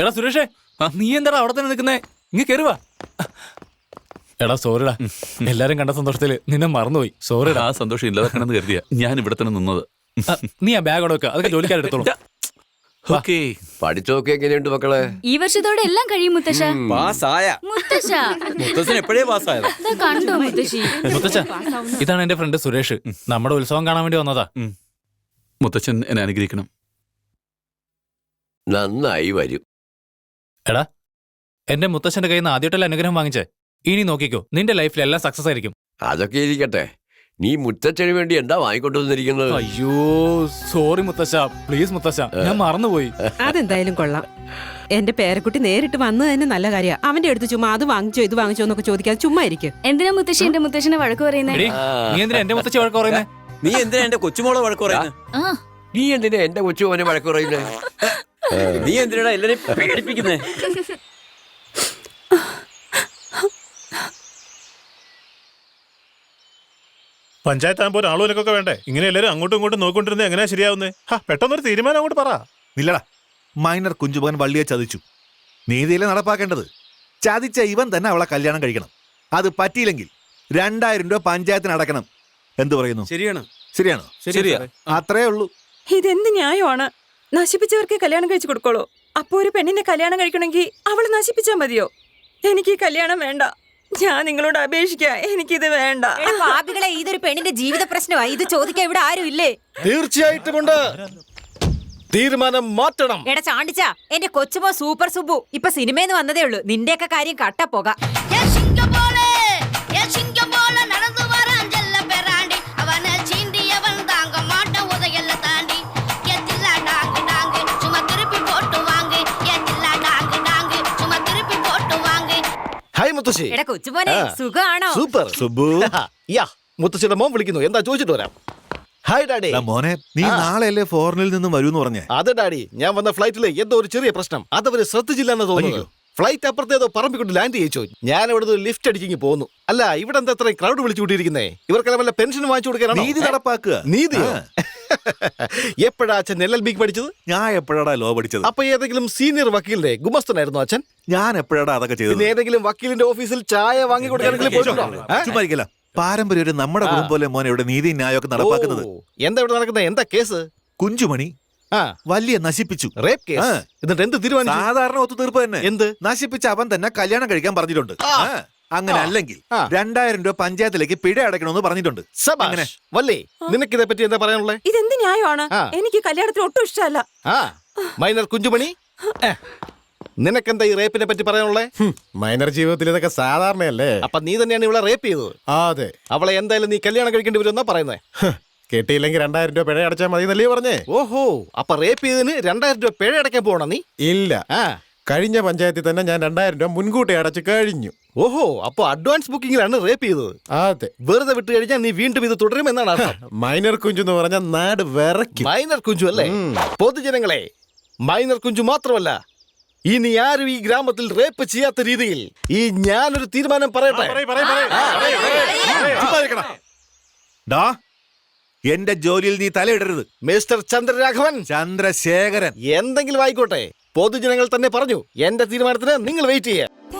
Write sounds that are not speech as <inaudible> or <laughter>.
എടാ സുരേഷേ നീ എന്താടാ അവിടെ തന്നെ നിൽക്കുന്നേ? ഇങ്ങ് കയറുവാ എടാ സോറിടാ. എല്ലാരും കണ്ട സന്തോഷത്തിൽ നിന്നെ മറന്നുപോയി. സോറിടാ. ആ സന്തോഷം ഇല്ലാതാക്കണമെന്ന് കരുതിയ. ഞാൻ ഇവിടെ തന്നെ നിന്നത്. നീ ആ ബാഗ് അവിടെ വെക്ക. അതൊക്കെ ജോലിക്കാരെടുത്തോളൂ എങ്ങനെയുണ്ട് മക്കളെ? ഈ വർഷത്തോടെ എല്ലാം കഴിയും മുത്തശ്ശ. പാസ്സായ. മുത്തശ്ശ. എപ്പോഴേ പാസ്സായത്? കണ്ടോ മുത്തശ്ശി? ഇതാണ് എന്റെ ഫ്രണ്ട് സുരേഷ്. നമ്മുടെ ഉത്സവം കാണാൻ വേണ്ടി വന്നതാ. മുത്തച്ഛൻ എന്നെ അനുഗ്രഹിക്കണം. നന്നായി വരും. എടാ എന്റെ മുത്തശ്ശന്റെ കയ്യിൽ നിന്ന് ആദ്യമായിട്ടല്ല അനുഗ്രഹം വാങ്ങിച്ചേ? ഇനി നോക്കിക്കോ നിന്റെ ലൈഫിൽ എല്ലാം സക്സസ് ആയിരിക്കും. അതൊക്കെ ഇരിക്കട്ടെ. നീ മുത്തച്ഛന് വേണ്ടി എന്താ വാങ്ങിക്കൊണ്ടുവന്നിരിക്കുന്നത്? അയ്യോ സോറി മുത്തശ്ശ പ്ലീസ് മുത്തശ്ശ ഞാൻ മറന്നുപോയി. അതെന്തായാലും കൊള്ളാം. എന്റെ പേരക്കുട്ടി നേരിട്ട് വന്നത് തന്നെ നല്ല കാര്യമാണ് അവന്റെ അടുത്ത് ചുമ്മാ അത് വാങ്ങിച്ചോ ഇത് വാങ്ങിച്ചോ എന്നൊക്കെ ചോദിക്കാതെ ചുമ്മാ ഇരിക്കും. എന്തിനാ മുത്തശ്ശി എന്റെ മുത്തശ്ശിനെ വഴക്ക് പറയുന്നത് എടീ, നീ എന്തിനാ എന്റെ മുത്തശ്ശി വഴക്ക് പറയുന്നത് നീ എന്തിനാ എന്റെ കൊച്ചുമോളെ വഴക്ക് പറയുന്നത് ആ. നീ എന്തിനാ എന്റെ കൊച്ചുമോനെ വഴക്ക് പറയുന്നേ? <laughs> നീ എന്തിനാ എല്ലാരെയും പേടിപ്പിക്കുന്നേ? പഞ്ചായത്താകുമ്പോൾ എനിക്കൊക്കെ വേണ്ടേ? ഇങ്ങനെ എല്ലാവരും അങ്ങോട്ടും ഇങ്ങോട്ടും നോക്കിക്കൊണ്ടിരുന്നത് എങ്ങനെയാ ശരിയാവുന്നേ? ഹാ പെട്ടെന്നൊരു തീരുമാനം അങ്ങോട്ട് പറ. ഇല്ലടാ മൈനർ കുഞ്ചുമകൻ വള്ളിയെ ചതിച്ചു. നീതിയിലെ നടപ്പാക്കേണ്ടത്. ചതിച്ച ഇവൻ തന്നെ അവളെ കല്യാണം കഴിക്കണം. അത് പറ്റിയില്ലെങ്കിൽ രണ്ടായിരം രൂപ പഞ്ചായത്തിന് അടക്കണം എന്തു പറയുന്നു? ശരിയാണ്. ശരിയാണോ? ശരിയാ അത്രേ ഉള്ളൂ. ഇതെന്ത് ന്യായമാണ്? നശിപ്പിച്ചവർക്ക് കല്യാണം കഴിച്ചു കൊടുക്കോളൂ അപ്പൊ ഒരു പെണ്ണിനെ കല്യാണം കഴിക്കണമെങ്കിൽ അവൾ നശിപ്പിച്ചാൽ മതിയോ? എനിക്ക് ഈ കല്യാണം വേണ്ട. ഞാൻ നിങ്ങളോട് അപേക്ഷിക്കാം. എനിക്കിത് വേണ്ട. പാപികളെ ഇതൊരു പെണ്ണിന്റെ ജീവിത പ്രശ്നമായി ഇത് ചോദിക്കാൻ ഇവിടെ ആരും ഇല്ലേ? തീർച്ചയായിട്ടും തീരുമാനം മാറ്റണം. എടാ ചാണ്ടിച്ച എന്റെ കൊച്ചുമോ സൂപ്പർ സുബു ഇപ്പൊ സിനിമയിൽ നിന്ന് വന്നതേ ഉള്ളൂ. നിന്റെയൊക്കെ കാര്യം കട്ട മുത്തശ്ശി. എടാ കൊച്ചുമോനെ സുഖാണോ? സൂപ്പർ. സുബു <laughs> യാ മുത്തശ്ശിയുടെ മോൻ വിളിക്കുന്നു. എന്താ ചോദിച്ചിട്ട് വരാം? ഹായ് ഡാഡി എടാ മോനെ നീ. നാളെയല്ലേ ഫോറിനിൽ നിന്നും വരൂന്ന് പറഞ്ഞേ? അതെ ഡാഡി ഞാൻ വന്ന ഫ്ലൈറ്റിൽ എന്തോ ഒരു ചെറിയ പ്രശ്നം. അതവര് ശ്രദ്ധിച്ചില്ല എന്ന് തോന്നുന്നു. ഫ്ലൈറ്റ് അപ്പുറത്തേതോ പറമ്പിക്കൊണ്ട് ലാൻഡ് ചെയ്യിച്ചു. ഞാൻ ഇവിടെ നിന്ന് ലിഫ്റ്റ് അടിച്ചിങ്ങി പോന്നു. അല്ല ഇവിടെ എന്താ ക്രൗഡ് വിളിച്ചു കൂട്ടിയിരിക്കുന്നേ ഇവർക്കെല്ലാം വല്ല പെൻഷൻ വാങ്ങിച്ചു കൊടുക്കാനാണോ? നീതി നടപ്പാക്കുക. നീതിയോ? ആ. <laughs> എപ്പോഴാ അച്ഛൻ എൽ എൽ ബിക്ക് പഠിച്ചത്? ഞാൻ എപ്പോഴാടാ ലോ പഠിച്ചത്? അപ്പൊ ഏതെങ്കിലും സീനിയർ വക്കീലിന്റെ ഗുമസ്തനായിരുന്നു അച്ഛൻ? ഞാൻ എപ്പോഴാടാ അതൊക്കെ ചെയ്തത്? പിന്നെ ഏതെങ്കിലും വക്കീലിന്റെ ഓഫീസിൽ ചായ വാങ്ങി കൊടുക്കാനെങ്കിലും പോയിട്ടുണ്ടോ? ഏ? പാരമ്പര്യം നമ്മുടെ ആ. കുടുംബം പോലെ മോനെ ഇവിടെ നീതി ന്യായമൊക്കെ നടപ്പാക്കുന്നത്. ഓ, എന്താ ഇവിടെ നടക്കുന്നത്? എന്താ കേസ്? കുഞ്ചുമണി ആ. വലിയ നശിപ്പിച്ചു. Rape case? ആ. എന്നിട്ട് എന്ത് തീരുമാനിച്ചു? സാധാരണ ഒത്തുതീർപ്പ് തന്നെ. എന്ത്? നശിപ്പിച്ച അവൻ തന്നെ കല്യാണം കഴിക്കാൻ പറഞ്ഞിട്ടുണ്ട്. ആ. ആ. അങ്ങനെ അല്ലെങ്കിൽ ആ. രണ്ടായിരം രൂപ പഞ്ചായത്തിലേക്ക് പിഴ അടയ്ക്കണമെന്ന് പറഞ്ഞിട്ടുണ്ട്. സബാഷ്. എങ്ങനെ? വല്ലേ നിനക്ക് ഇതേ പറ്റി എന്താ പറയാനുള്ളത് ഇതെന്ത് ന്യായമാണ്? ആ. എനിക്ക് കല്യാണത്തിന് ഒട്ടും ഇഷ്ടമല്ല. ആ. മൈനർ കുഞ്ചുമണി? ഏ, നിനക്കെന്താ ഈ റേപ്പിനെ പറ്റി പറയാനുള്ളത് മൈനർ ജീവിതത്തിൽ ഇതൊക്കെ സാധാരണയല്ലേ? അപ്പൊ നീ തന്നെയാണ് ഇവളെ റേപ്പ് ചെയ്തത്. ആ അതെ. അവളെ എന്തായാലും നീ കല്യാണം കഴിക്കേണ്ടി വരുമെന്നാ പറയുന്നത് കിട്ടിയില്ലെങ്കിൽ രണ്ടായിരം രൂപ പിഴ അടച്ചാൽ മതി എന്നല്ലേ പറഞ്ഞേ? ഓഹോ. അപ്പൊ റേപ്പ് ചെയ്തതിന് രണ്ടായിരം രൂപ പിഴ അടയ്ക്കാൻ പോകണം നീ? ഇല്ല. ആ. കഴിഞ്ഞ പഞ്ചായത്തിൽ തന്നെ ഞാൻ രണ്ടായിരം രൂപ മുൻകൂട്ടി അടച്ചു കഴിഞ്ഞു. ഓഹോ അപ്പൊ അഡ്വാൻസ് ബുക്കിംഗിലാണ് റേപ്പ് ചെയ്തത്. അതെ. വെറുതെ വിട്ട് കഴിഞ്ഞാൽ നീ വീണ്ടും ഇത് തുടരുമെന്നാണ് അർത്ഥം. <laughs> മൈനർ കുഞ്ചു എന്ന് പറഞ്ഞ നാട് വിറയ്ക്കും. മൈനർ കുഞ്ചു അല്ലേ? പൊതുജനങ്ങളെ മൈനർ കുഞ്ചു മാത്രമല്ല ഇനി ആരും ഈ ഗ്രാമത്തിൽ റേപ്പ് ചെയ്യാത്ത രീതിയിൽ ഈ ഞാനൊരു തീരുമാനം പറയട്ടെ. ഡാ എന്റെ ജോലിയിൽ നീ തലയിടരുത്. മിസ്റ്റർ ചന്ദ്രരാഘവൻ. ചന്ദ്രശേഖരൻ. എന്തെങ്കിലും ആയിക്കോട്ടെ പൊതുജനങ്ങൾ തന്നെ പറഞ്ഞു എന്റെ തീരുമാനത്തിന് നിങ്ങൾ വെയിറ്റ് ചെയ്യുക